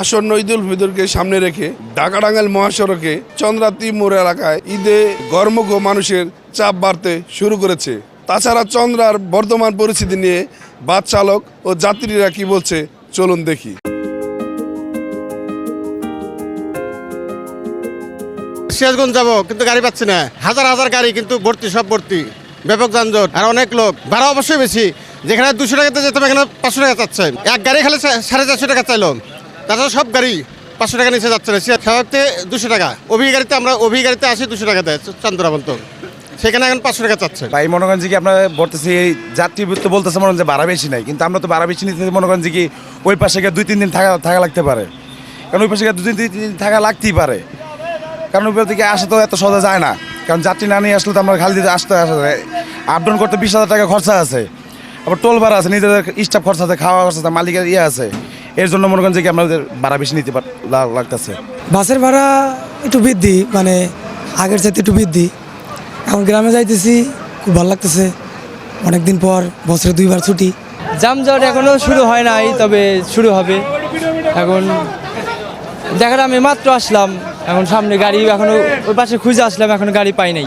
আসন্ন ঈদ উল ফিতরকে সামনে রেখে ঢাকাডাঙ্গাল মহাসড়কে চন্দ্রাতি মোড় এলাকায় ঈদে গরমুখ মানুষের চাপ বাড়তে শুরু করেছে। তাছাড়া চন্দ্রার বর্তমান পরিস্থিতি নিয়ে বাস চালক ও যাত্রীরা কি বলছে, চলুন দেখি। সিরাজগঞ্জ যাব, কিন্তু গাড়ি পাচ্ছি না। হাজার হাজার গাড়ি, কিন্তু ভর্তি, সব ভর্তি। ব্যাপক যানজট আর অনেক লোক। ভাড়া অবশ্যই বেশি। যেখানে দুশো টাকাতে যেতাম এখানে পাঁচশো টাকা চাচ্ছে এক গাড়ি খালি সাড়ে চারশো টাকা চাইলো। তাছাড়া সব গাড়ি পাঁচশো টাকা নিচে যাচ্ছে না। স্বাভাবিকতে দুশো টাকা। অভি গাড়িতে আমরা অভি গাড়িতে আসি দুশো টাকা দেয় চন্দ্রাবন্ত সেখানে এখন পাঁচশো টাকা চাচ্ছে। ভাই, মনে করেন যে কি আপনার বলতেছি যাত্রী তো বলতেছে মনে যে ভাড়া বেশি নাই। কিন্তু আমরা তো ভাড়া বেশি নিতে মনে করেন যে কি ওই পাশে গিয়ে দুই তিন দিন থাকা থাকা লাগতে পারে। কারণ ওই পাশে গিয়ে দুই তিন দিন থাকা লাগতেই পারে। কারণ ওই থেকে আসা তো এত সহজে যায় না। কারণ যাত্রী না নিয়ে আসলে তো আমরা খালি দিতে আসতে আসা যায়। আপ ডাউন করতে বিশ হাজার টাকা খরচা আছে। আবার টোল ভাড়া আছে, নিজেদের স্টাফ খরচা আছে, খাওয়া খরচা আছে, মালিকের ইয়ে আছে। এর জন্য মনে করেন যে কি আমাদের ভাড়া বেশি নিতে লাগতেছে। বাসের ভাড়া একটু বৃদ্ধি মানে আগের চাইতে একটু বৃদ্ধি। এখন গ্রামে যাইতেছি খুব ভালো লাগতেছে। অনেকদিন পর বছরে দুইবার ছুটি। যানজট এখনও শুরু হয় নাই তবে শুরু হবে। এখন দেখা যায় আমি মাত্র আসলাম এখন সামনে গাড়ি এখনও ওই পাশে খুঁজে আসলাম এখনও গাড়ি পাই নাই।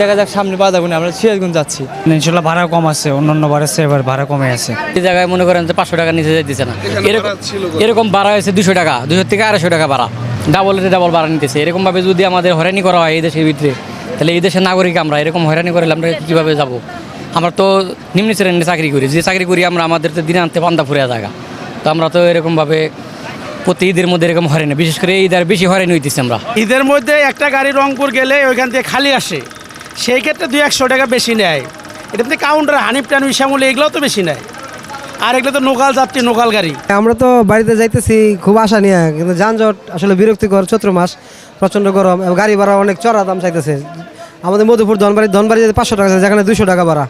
দেখা যাক সামনে পাওয়া যাব আমরা সিরাজগঞ্জ যাচ্ছি। ইনশাল্লাহ ভাড়া কম আছে অন্যান্য বারের চেয়ে এবার ভাড়া কমে আছে। এই জায়গায় মনে করেন যে পাঁচশো টাকা নিচে যাইতেছে না। এরকম এরকম ভাড়া হয়েছে দুশো টাকা দুশো থেকে আড়াইশো টাকা ভাড়া। ডাবল রেটে ডাবল ভাড়া নিতেছে। এরকমভাবে যদি আমাদের হয়রানি করা হয় এই দেশের ভিতরে তাহলে এই দেশের নাগরিক আমরা এরকম হয়রানি করলে আমরা কীভাবে যাব? আমরা তো নিম্ন শ্রেণির চাকরি করি। যে চাকরি করি আমরা আমাদের তো দিনে আনতে পান্তা ফুরিয়া জায়গা। তো আমরা তো এরকমভাবে প্রতি ঈদের মধ্যে এরকম হয়রানি বিশেষ করে এই ঈদের বেশি হয়রানি হইতেছে আমরা। ঈদের মধ্যে একটা গাড়ি রংপুর গেলে ওইখান থেকে খালি আসে। সেই ক্ষেত্রে দুই একশো টাকা বেশি নেয়। এটা মধ্যে কাউন্টার হানিফ টান শ্যামল এগুলোও তো বেশি নেয়। আর এগুলো তো নোকাল যাত্রী, নোকাল গাড়ি। আমরা তো বাড়িতে যাইতেছি, খুব আশা নিয়ে, কিন্তু যানজট আসলে বিরক্তিকর, চৈত্র মাস, প্রচণ্ড গরম গাড়ি ভাড়া অনেক চড়া দাম চাইতেছে। আমাদের মধুপুর ধনবাড়ি ধনবাড়ি যেতে পাঁচশো টাকা যেখানে দুশো টাকা ভাড়া।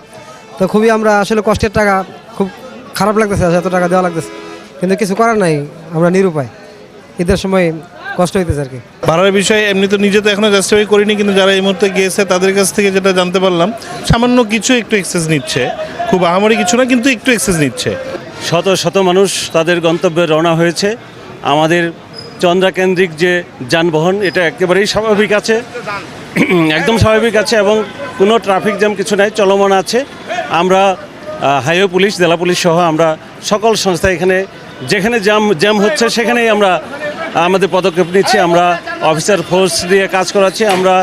তো খুবই আমরা আসলে কষ্টের টাকা, খুব খারাপ লাগতেছে এত টাকা দেওয়া লাগতেছে। কিন্তু কিছু করার নাই, আমরা নিরুপায়। ঈদের সময় কষ্ট হইতেছে আর কি। ভাড়ার বিষয়ে এমনি তো নিজে তো এখনও জাস্টিফাই করিনি কিন্তু যারা এই মুহূর্তে গিয়েছে তাদের কাছ থেকে যেটা জানতে পারলাম সামান্য কিছু একটু এক্সেস নিচ্ছে। খুব আহামরি কিছু না কিন্তু একটু এক্সেস নিচ্ছে। শত শত মানুষ তাদের গন্তব্যে রওনা হয়েছে। আমাদের চন্দ্রাকেন্দ্রিক যে যানবাহন এটা একেবারেই স্বাভাবিক আছে। একদম স্বাভাবিক আছে এবং কোনো ট্রাফিক জ্যাম কিছু নাই চলমান আছে। আমরা হাইওয়ে পুলিশ জেলা পুলিশ সহ আমরা সকল সংস্থা এখানে যেখানে জ্যাম জ্যাম হচ্ছে সেখানেই আমরা আমাদের পদক্ষেপ নিচ্ছি, আমরা অফিসার ফোর্স দিয়ে কাজ করাচ্ছি, আমরা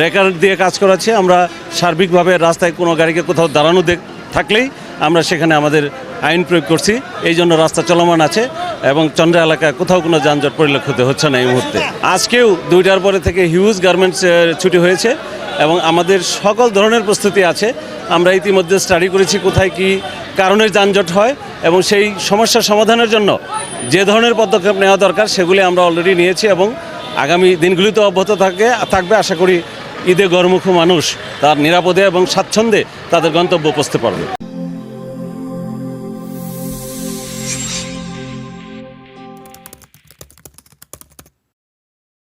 রেকার দিয়ে কাজ করাচ্ছি, আমরা সার্বিকভাবে রাস্তায় কোনো গাড়িকে কোথাও দাঁড়ানো থাকলেই আমরা সেখানে আমাদের আইন প্রয়োগ করছি। এই জন্য রাস্তা চলমান আছে এবং চন্দ্রা এলাকায় কোথাও কোনো যানজট পরিলক্ষিত হচ্ছে না এই মুহূর্তে। আজকেও দুইটার পরে থেকে হিউজ গার্মেন্টস ছুটি হয়েছে। এবং আমাদের সকল ধরনের প্রস্তুতি আছে। আমরা ইতিমধ্যে স্টাডি করেছি কোথায় কি কারণের যানজট হয় এবং সেই সমস্যা সমাধানের জন্য যে ধরনের পদক্ষেপ নেওয়া দরকার সেগুলি আমরা অলরেডি নিয়েছি এবং আগামী দিনগুলিতে অব্যাহত থাকে, থাকবে। আশা করি ঈদে গরমুখ মানুষ তার নিরাপদে এবং স্বাচ্ছন্দ্যে তাদের গন্তব্য পৌঁছতে পারবে।